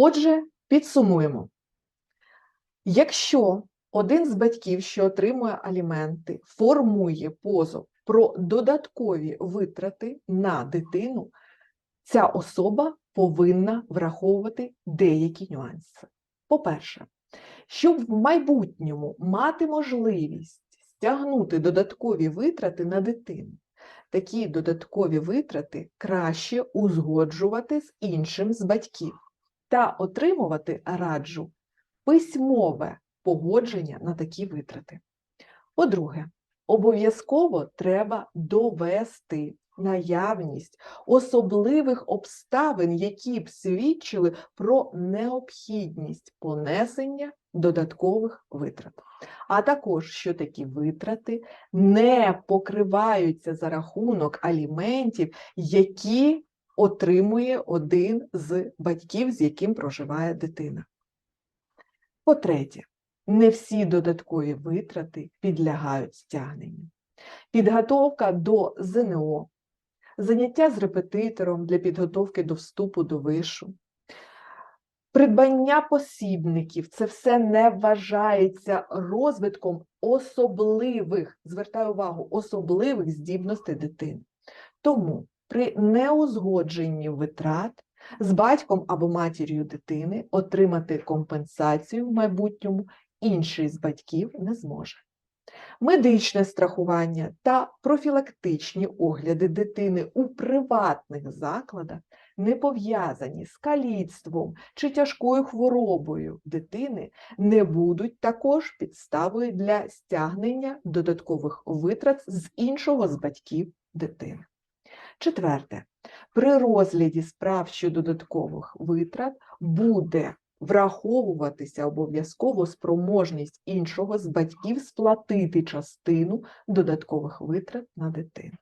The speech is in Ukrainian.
Отже, підсумуємо. Якщо один з батьків, що отримує аліменти, формує позов про додаткові витрати на дитину, ця особа повинна враховувати деякі нюанси. По-перше, щоб в майбутньому мати можливість стягнути додаткові витрати на дитину, такі додаткові витрати краще узгоджувати з іншим з батьків та отримувати раджу письмове погодження на такі витрати. По-друге, обов'язково треба довести наявність особливих обставин, які б свідчили про необхідність понесення додаткових витрат, а також що такі витрати не покриваються за рахунок аліментів, які отримує один з батьків, з яким проживає дитина. По-третє, не всі додаткові витрати підлягають стягненню. Підготовка до ЗНО, заняття з репетитором для підготовки до вступу до вишу, придбання посібників це все не вважається розвитком особливих, звертаю увагу, особливих здібностей дитини. Тому при неузгодженні витрат з батьком або матір'ю дитини отримати компенсацію в майбутньому інший з батьків не зможе. Медичне страхування та профілактичні огляди дитини у приватних закладах не пов'язані з каліцтвом чи тяжкою хворобою дитини, не будуть також підставою для стягнення додаткових витрат з іншого з батьків дитини. Четверте, при розгляді справ щодо додаткових витрат буде враховуватися обов'язково спроможність іншого з батьків сплатити частину додаткових витрат на дитину.